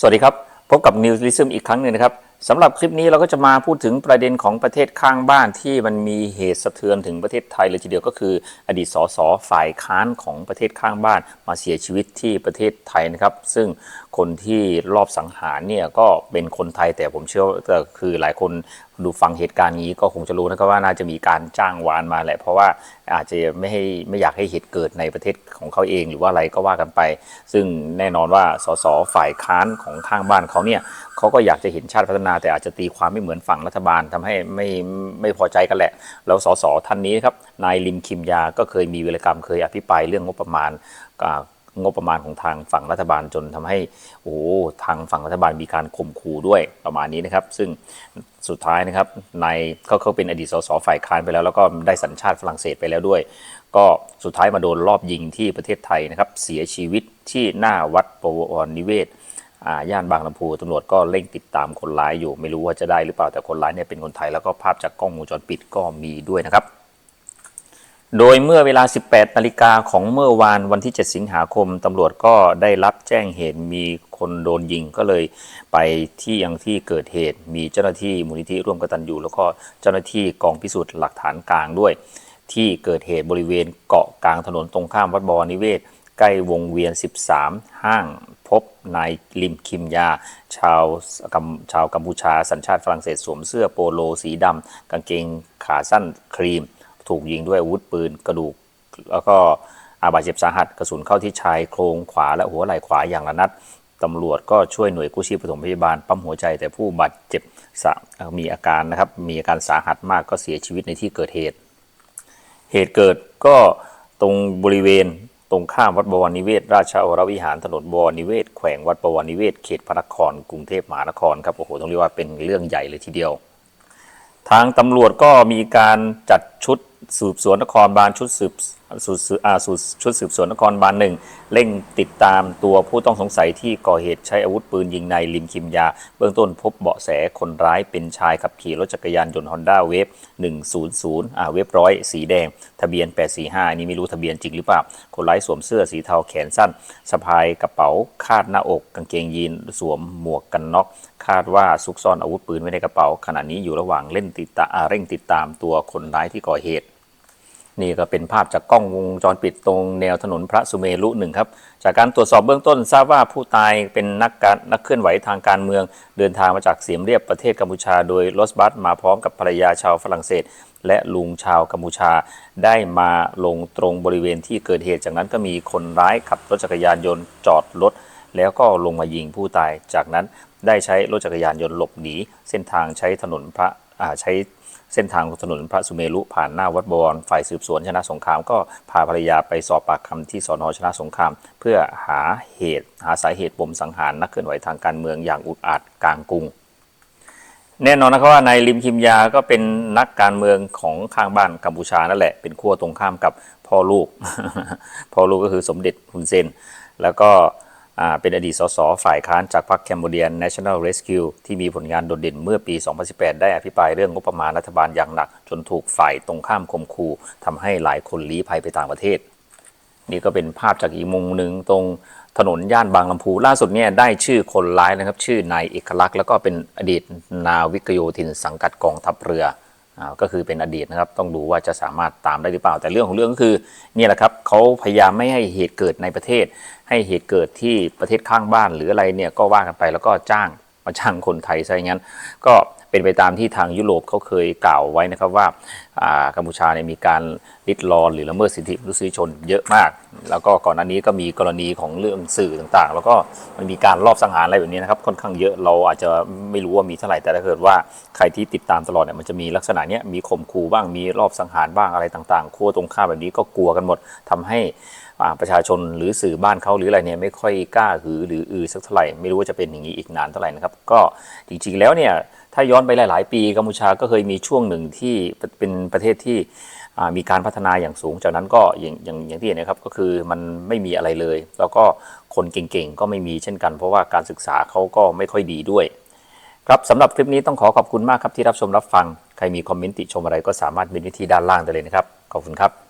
สวัสดีครับ พบกับ n e w s ลิซึมอีกครั้งหนึ่งนะครับสำหรับคลิปนี้เราก็จะมาพูดถึงประเด็นของประเทศข้างบ้านที่มันมีเหตุสะเทือนถึงประเทศไทยเลยทีเดียวก็คือ อดีตสสฝ่ายค้านของประเทศข้างบ้าน มาเสียชีวิตที่ประเทศไทยนะครับ ซึ่งคนที่รอบสังหารเนี่ยก็เป็นคนไทยแต่ผมเชื่อว่าก็คือหลายคน ดูฟังเหตุการณ์นี้ก็คงจะรู้นะครับว่าน่าจะมีการจ้างวานมาแหละ เพราะว่าอาจจะไม่ให้ไม่อยากให้เหตุเกิดในประเทศของเขาเองหรือว่าอะไรก็ว่ากันไป ซึ่งแน่นอนว่าสสฝ่ายค้านของข้างบ้านเขาเนี่ยเขาก็อยากจะเห็นชาติพัฒนา แต่อาจจะตีความไม่เหมือนฝั่งรัฐบาลทำให้ไม่ไม่พอใจกันแหละ แล้วสสท่านนี้ครับนายลิมคิมยาก็เคยมีวิรกรรมเคยอภิปรายเรื่องงบประมาณ งบประมาณของทางฝั่งรัฐบาลจนทำให้โอ้ทางฝั่งรัฐบาลมีการข่มขู่ด้วยประมาณนี้นะครับ ซึ่งสุดท้ายนะครับนายเขาเขาเป็นอดีตสสฝ่ายค้านไปแล้ว แล้วก็ได้สัญชาติฝรั่งเศสไปแล้วด้วย ก็สุดท้ายมาโดนรอบยิงที่ประเทศไทยนะครับ เสียชีวิตที่หน้าวัดปวรนิเวศอ่าย่านบางลำพูตำรวจก็เร่งติดตามคนร้ายอยู่ ไม่รู้ว่าจะได้หรือเปล่าแต่คนร้ายเนี่ยเป็นคนไทยแล้วก็ภาพจากกล้องวงจรปิดก็มีด้วยนะครับ โดยเมื่อเวลา 18 นาฬิกาของเมื่อวานวันที่ 7 สิงหาคมตำรวจก็ได้รับแจ้งเหตุมีคนโดนยิงก็เลยไปที่ยังที่เกิดเหตุ มีเจ้าหน้าที่มูลนิธิร่วมกตัญญูแล้วก็เจ้าหน้าที่กองพิสูจน์หลักฐานกลางด้วย ที่เกิดเหตุบริเวณเกาะกลางถนนตรงข้ามวัดบวรนิเวศ ใกล้วงเวียน 13 ห้างพบนายลิมคิมยา ชาวชาวกัมพูชาสัญชาติฝรั่งเศสสวมเสื้อโปโลสีดำกางเกงขาสั้นครีม ถูกยิงด้วยอาวุธปืนกระดูก แล้วก็อาบาดเจ็บสาหัสกระสุนเข้าที่ชายโครงขวาและหัวไหล่ขวาอย่างละนัดตำรวจก็ช่วยหน่วยกู้ชีพปฐมพยาบาลปั๊มหัวใจแต่ผู้บาดเจ็บมีอาการนะครับมีอาการสาหัสมากก็เสียชีวิตในที่เกิดเหตุ เหตุเกิดก็ตรงบริเวณตรงข้ามวัดบวรนิเวศ ราชวรวิหารถนนบวรนิเวศ แขวงวัดบวรนิเวศ เขตพระนครกรุงเทพมหานครครับโอ้โหต้องเรียกว่าเป็นเรื่องใหญ่เลยทีเดียว ทางตำรวจก็มีการจัด ชุดสืบสวนนครบาลชุดสืบสืบอ่าสืบชุดสืบสวนนครบาลหนึ่งเร่งติดตามตัวผู้ต้องสงสัยที่ก่อเหตุใช้อาวุธปืนยิงในายลิมคิมยา เบื้องต้นพบเบาะแสคนร้ายเป็นชายขับขี่รถจักรยานยนต์ฮอนด้าเวฟ100อ่าเวฟร้อยสีแดง ทะเบียน 845อันนี้ไม่รู้ทะเบียนจริงหรือเปล่า คนร้ายสวมเสื้อสีเทาแขนสั้นสะพายกระเป๋าคาดหน้าอก กางเกงยีนสวมหมวกกันน็อกคาดว่าซุกซ่อนอาวุธปืนไว้ในกระเป๋าขณะนี้อยู่ระหว่างเล่นติดตาอ่าเร่งติดตามตัวคนร้ายที่ก่อเหตุ นี่ก็เป็นภาพจากกล้องวงจรปิดตรงแนวถนนพระสุเมรุหนึ่งครับ จากการตรวจสอบเบื้องต้นทราบว่าผู้ตายเป็นนักการนักเคลื่อนไหวทางการเมือง เดินทางมาจากเสียมเรียบประเทศกัมพูชา โดยรถบัสมาพร้อมกับภรรยาชาวฝรั่งเศสและลุงชาวกัมพูชาได้มาลงตรงบริเวณที่เกิดเหตุ จากนั้นก็มีคนร้ายขับรถจักรยานยนต์จอดรถ แล้วก็ลงมายิงผู้ตาย จากนั้น ได้ใช้รถจักรยานยนต์หลบหนีเส้นทางใช้ถนนพระใช้เส้นทางถนนพระสุเมรุผ่านหน้าวัดบวรฝ่ายสืบสวนชนะสงครามก็พาภรรยาไปสอบปากคำที่สอนอชนะสงคราม เพื่อหาเหตุหาสาเหตุปมสังหารนักเคลื่อนไหวทางการเมืองอย่างอุกอาจกลางกรุง แน่นอนนะครับว่านายลิมคิมยาก็เป็นนักการเมืองของข้างบ้านกัมพูชานั่นแหละเป็นขั้วตรงข้ามกับพ่อลูกพ่อลูกก็คือสมเด็จฮุนเซนแล้วก็ เป็นอดีตสสฝ่ายค้านจากพรรคแคมโบเดียน National Rescue ที่มีผลงานโดดเด่นเมื่อปี 2018 ได้อภิปรายเรื่องงบประมาณรัฐบาลอย่างหนัก จนถูกฝ่ายตรงข้ามคมคู่ทำให้หลายคนลี้ภัยไปต่างประเทศ นี่ก็เป็นภาพจากอีกมุมหนึ่งตรงถนนย่านบางลำพูล่าสุดเนี่ยได้ชื่อคนร้ายนะครับ ชื่อนายเอกลักษณ์แล้วก็เป็นอดีตนาวิกโยธินสังกัดกองทัพเรือ ก็คือเป็นอดีตนะครับ ต้องดูว่าจะสามารถตามได้หรือเปล่า แต่เรื่องของเรื่องก็คือเนี่ยแหละครับเขาพยายามไม่ให้เหตุเกิดในประเทศ ให้เหตุเกิดที่ประเทศข้างบ้านหรืออะไรเนี่ยก็ว่ากันไปแล้วก็จ้างมาจ้างคนไทยซะอย่างนั้นก็ เป็นไปตามที่ทางยุโรปเขาเคยกล่าวไว้นะครับว่าากัมพูชาเนี่ยมีการลิดรอนหรือละเมิดสิทธิมนุษยชนเยอะมาก แล้วก็ก่อนหน้านี้ก็มีกรณีของเรื่องสื่อต่างๆ แล้วก็มันมีการลอบสังหารอะไรแบบนี้นะครับค่อนข้างเยอะเราอาจจะไม่รู้ว่ามีเท่าไหร่แต่ถ้าเกิดว่าใครที่ติดตามตลอดเนี่ยมันจะมีลักษณะเนี้ยมีข่มขู่บ้างมีรอบสังหารบ้างอะไรต่างๆขั้วตรงข้ามแบบนี้ก็กลัวกันหมดทำให้ประชาชนหรือสื่อบ้านเขาหรืออะไรเนี่ยไม่ค่อยกล้าหือหรืออือสักเท่าไหร่ไม่รู้ว่าจะเป็นอย่างนี้อีกนานเท่าไหร่นะครับก็จริงๆแล้วเนี่ย ถ้าย้อนไปหลาย ๆ ปีกัมพูชาก็เคยมีช่วงหนึ่งที่เป็นประเทศที่มีการพัฒนาอย่างสูง จากนั้นก็อย่างอย่างอย่างที่เห็นนะครับก็คือมันไม่มีอะไรเลย แล้วก็คนเก่ง ๆ ก็ไม่มีเช่นกัน เพราะว่าการศึกษาเขาก็ไม่ค่อยดีด้วย ครับสำหรับคลิปนี้ต้องขอขอบคุณมากครับที่รับชมรับฟัง ใครมีคอมเมนต์ติชมอะไรก็สามารถเมนว้ที่ด้านล่างได้เลยนะครับ ขอบคุณครับ